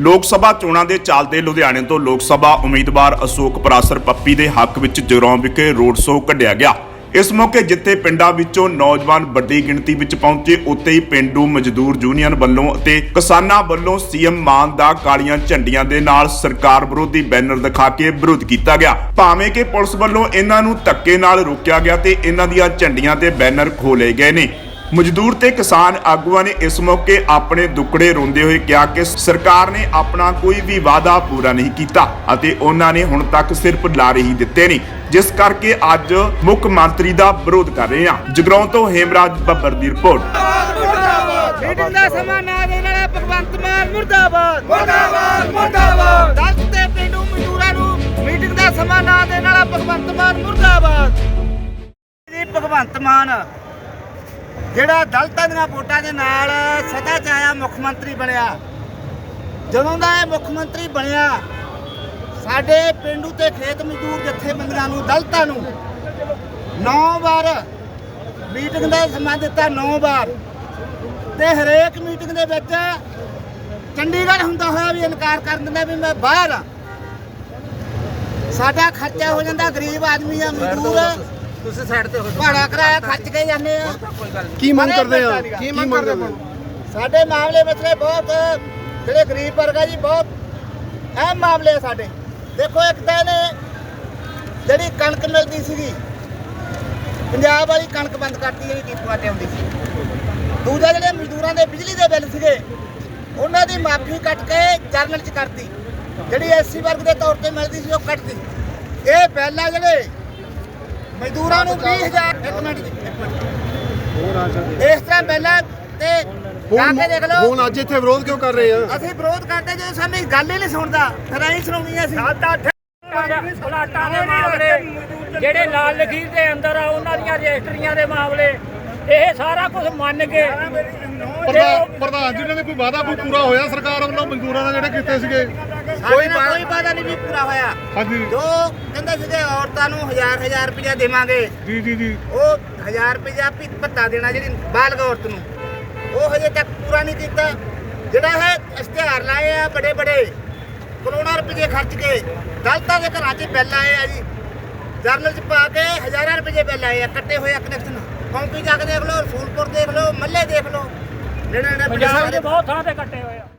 ਲੋਕ ਸਭਾ ਚੋਣਾਂ ਦੇ ਚੱਲਦੇ ਲੁਧਿਆਣੇ ਤੋਂ ਲੋਕ ਸਭਾ ਉਮੀਦਵਾਰ ਅਸ਼ੋਕ ਪਰਾਸਰ ਪੱਪੀ ਦੇ ਹੱਕ ਵਿੱਚ ਜਗਰਾਉਂ ਵਿਖੇ ਰੋਡ ਸ਼ੋਅ ਕੱਢਿਆ ਗਿਆ। ਇਸ ਮੌਕੇ ਜਿੱਥੇ ਪਿੰਡਾਂ ਵਿੱਚੋਂ ਨੌਜਵਾਨ ਵੱਡੀ ਗਿਣਤੀ ਵਿੱਚ ਪਹੁੰਚੇ, ਉੱਥੇ ਹੀ ਪਿੰਡੂ ਮਜ਼ਦੂਰ ਯੂਨੀਅਨ ਵੱਲੋਂ ਅਤੇ ਕਿਸਾਨਾਂ ਵੱਲੋਂ ਸੀਐਮ ਮਾਨ ਦਾ ਕਾਲੀਆਂ ਝੰਡੀਆਂ ਦੇ ਨਾਲ ਸਰਕਾਰ ਵਿਰੋਧੀ ਬੈਨਰ ਦਿਖਾ ਕੇ ਵਿਰੋਧ ਕੀਤਾ ਗਿਆ। ਭਾਵੇਂ ਕਿ ਪੁਲਿਸ ਵੱਲੋਂ ਇਹਨਾਂ ਨੂੰ ਧੱਕੇ ਨਾਲ ਰੋਕਿਆ ਗਿਆ ਤੇ ਇਹਨਾਂ ਦੀਆਂ ਝੰਡੀਆਂ ਤੇ ਬੈਨਰ ਖੋਲੇ ਗਏ ਨੇ। ਮਜ਼ਦੂਰ ਤੇ ਕਿਸਾਨ ਆਗੂਆਂ ਨੇ ਇਸ ਮੌਕੇ ਆਪਣੇ ਦੁੱਕੜੇ ਰੋਂਦੇ ਹੋਏ ਕਿਹਾ ਕਿ ਸਰਕਾਰ ਨੇ ਆਪਣਾ ਕੋਈ ਵੀ ਵਾਅਦਾ ਪੂਰਾ ਨਹੀਂ ਕੀਤਾ ਅਤੇ ਉਹਨਾਂ ਨੇ ਹੁਣ ਤੱਕ ਸਿਰਫ ਲਾਰੇ ਹੀ ਦਿੱਤੇ ਨੇ ਜਿਸ ਕਰਕੇ ਅੱਜ ਮੁੱਖ ਮੰਤਰੀ ਦਾ ਵਿਰੋਧ ਕਰ ਰਹੇ ਹਾਂ। ਜਗਰਾਉਂ ਤੋਂ ਹੇਮਰਾਜ ਬੱਬਰ ਦੀ ਰਿਪੋਰਟ। ਮੀਟਿੰਗ ਦਾ ਸਮਾਂ ਨਾ ਦੇਣ ਵਾਲਾ ਭਗਵੰਤ ਮਾਨ ਮੁਰਦਾਬਾਦ। ਮੁਰਦਾਬਾਦ ਮੁਰਦਾਬਾਦ। ਦਸ ਤੇ ਪਿੰਡੂ ਮਜ਼ਦੂਰਾਂ ਨੂੰ ਮੀਟਿੰਗ ਦਾ ਸਮਾਂ ਨਾ ਦੇਣ ਵਾਲਾ ਭਗਵੰਤ ਮਾਨ ਮੁਰਦਾਬਾਦ। ਜੀ ਭਗਵੰਤ ਮਾਨ ਜਿਹੜਾ ਦਲਤਾਂ ਦੀਆਂ ਵੋਟਾਂ ਦੇ ਨਾਲ ਸਦਾ ਚ ਆਇਆ ਮੁੱਖ ਮੰਤਰੀ ਬਣਿਆ ਜਦੋਂ ਦਾ ਇਹ ਮੁੱਖ ਮੰਤਰੀ ਬਣਿਆ ਸਾਡੇ ਪਿੰਡੂ ਤੇ ਖੇਤ ਮਜ਼ਦੂਰ ਜਥੇਬੰਦੀਆਂ ਨੂੰ ਦਲਤਾਂ ਨੂੰ 9 ਵਾਰ ਮੀਟਿੰਗ ਦਾ ਸਮਾਂ ਦਿੱਤਾ 9 ਵਾਰ। ਤੇ ਹਰੇਕ ਮੀਟਿੰਗ ਦੇ ਵਿੱਚ ਚੰਡੀਗੜ੍ਹ ਹੁੰਦਾ ਹੋਇਆ ਵੀ ਇਨਕਾਰ ਕਰ ਦਿੰਦਾ ਵੀ ਮੈਂ ਬਾਹਰ ਆ। ਸਾਡਾ ਖਰਚਾ ਹੋ ਜਾਂਦਾ ਗਰੀਬ ਆਦਮੀ ਆ ਮਜ਼ਦੂਰ ਤੁਸੀਂ ਸਾਈਡ ਤੇ ਹੋ ਭਾੜਾ ਕਿਰਾਇਆ ਖਰਚ ਕੇ ਜਾਂਦੇ ਆ। ਕੀ ਮੰਗ ਕਰਦੇ ਆ। ਕੀ ਮੰਗ ਕਰਦੇ ਆ ਸਾਡੇ ਮਾਮਲੇ ਵਿੱਚ ਨੇ ਬਹੁਤ ਜਿਹੜੇ ਗਰੀਬ ਵਰਗਾ ਜੀ ਬਹੁਤ ਅਹਿਮ ਮਾਮਲੇ ਆ ਸਾਡੇ। ਦੇਖੋ ਇੱਕ ਤਾਂ ਇਹਨੇ ਜਿਹੜੀ ਕਣਕ ਮਿਲਦੀ ਸੀਗੀ ਪੰਜਾਬ ਵਾਲੀ ਕਣਕ ਬੰਦ ਕਰਤੀ ਜਿਹੜੀ ਕੀਪੂਆਂ ਤੇ ਆਉਂਦੀ ਸੀ? ਦੂਜਾ ਜਿਹੜੇ ਮਜ਼ਦੂਰਾਂ ਦੇ ਬਿਜਲੀ ਦੇ ਬਿੱਲ ਸੀਗੇ ਉਹਨਾਂ ਦੀ ਮਾਫੀ ਕੱਟ ਕੇ ਜਰਨਲ ਚ ਕਰਤੀ। ਜਿਹੜੀ ਐਸਸੀ ਵਰਗ ਦੇ ਤੌਰ ਤੇ ਮਿਲਦੀ ਸੀ ਉਹ ਕੱਟਤੀ। ਇਹ ਬਿੱਲ ਆ ਜਿਹੜੇ ਮਜ਼ਦੂਰਾਂ ਨੂੰ 20000 ਇੱਕ ਮਿੰਟ ਜੀ ਇੱਕ ਮਿੰਟ। ਇਸ ਤਰ੍ਹਾਂ ਪਹਿਲਾਂ ਤੇ ਜਾ ਕੇ ਦੇਖ ਲਓ। ਹੁਣ ਅੱਜ ਇੱਥੇ ਵਿਰੋਧ ਕਿਉਂ ਕਰ ਰਹੇ ਆ? ਅਸੀਂ ਵਿਰੋਧ ਕਰਦੇ ਜਦੋਂ ਸਾਨੂੰ ਗੱਲ ਹੀ ਨਹੀਂ ਸੁਣਦਾ ਫਿਰ ਅਸੀਂ ਸੁਣਾਉਣੀ ਆ ਅਸੀਂ। ਪਲਾਟਾਂ ਦੇ ਮਾਮਲੇ ਜਿਹੜੇ ਲਾਲ ਲਖੀਰ ਦੇ ਅੰਦਰ ਆ ਉਹਨਾਂ ਦੀਆਂ ਰਜਿਸਟਰੀਆਂ ਦੇ ਮਾਮਲੇ ਇਹ ਸਾਰਾ ਕੁਝ ਮੰਨ ਕੇ ਪ੍ਰਧਾਨ ਪ੍ਰਧਾਨ ਜੀ ਨੇ ਕੋਈ ਵਾਅਦਾ ਕੋਈ ਪੂਰਾ ਹੋਇਆ ਸਰਕਾਰ ਵੱਲੋਂ ਮਜ਼ਦੂਰਾਂ ਦਾ ਜਿਹੜੇ ਕੀਤੇ ਸੀਗੇ? ਕੋਈ ਕੋਈ ਵਾਦਾ ਨਹੀਂ ਵੀ ਪੂਰਾ ਹੋਇਆ। ਹਾਂਜੀ। ਜੋ ਕਹਿੰਦੇ ਸੀਗੇ ਔਰਤਾਂ ਨੂੰ ਹਜ਼ਾਰ ਹਜ਼ਾਰ ਰੁਪਇਆ ਦੇਵਾਂਗੇ। ਜੀ ਜੀ ਜੀ। ਉਹ ਹਜ਼ਾਰ ਰੁਪਇਆ ਵੀ ਭੱਤਾ ਦੇਣਾ ਜਿਹੜੀ ਬਾਲਗ ਔਰਤ ਨੂੰ। ਉਹ ਹਜੇ ਤੱਕ ਪੂਰਾ ਨਹੀਂ ਕੀਤਾ। ਜਿਹੜਾ ਹੈ ਇਸ਼ਤਿਹਾਰ ਲਾਏ ਆ ਬੜੇ ਬੜੇ ਕਰੋੜਾਂ ਰੁਪਏ ਖਰਚ ਕੇ ਦਲਤਾਂ ਦੇ ਘਰਾਂ 'ਚ ਬਿੱਲ ਆਏ ਆ ਜੀ। ਜਰਨਲ 'ਚ ਪਾ ਕੇ ਹਜ਼ਾਰਾਂ ਰੁਪਏ ਬਿੱਲ ਆਏ ਆ ਕੱਟੇ ਹੋਏ ਆ ਕਨੈਕਸ਼ਨ ਕੌਂਪੀ ਜਾ ਕੇ ਦੇਖ ਲਓ ਰਸੂਲਪੁਰ ਦੇਖ ਲਓ ਮੱਲੇ ਦੇਖ ਲਓ। ਨੇੜੇ ਨੇੜੇ ਪੰਜਾਬ ਪੰਜਾਬ ਦੇ ਬਹੁਤ ਥਾਂ ਤੇ ਕੱਟੇ ਹੋਏ ਆ।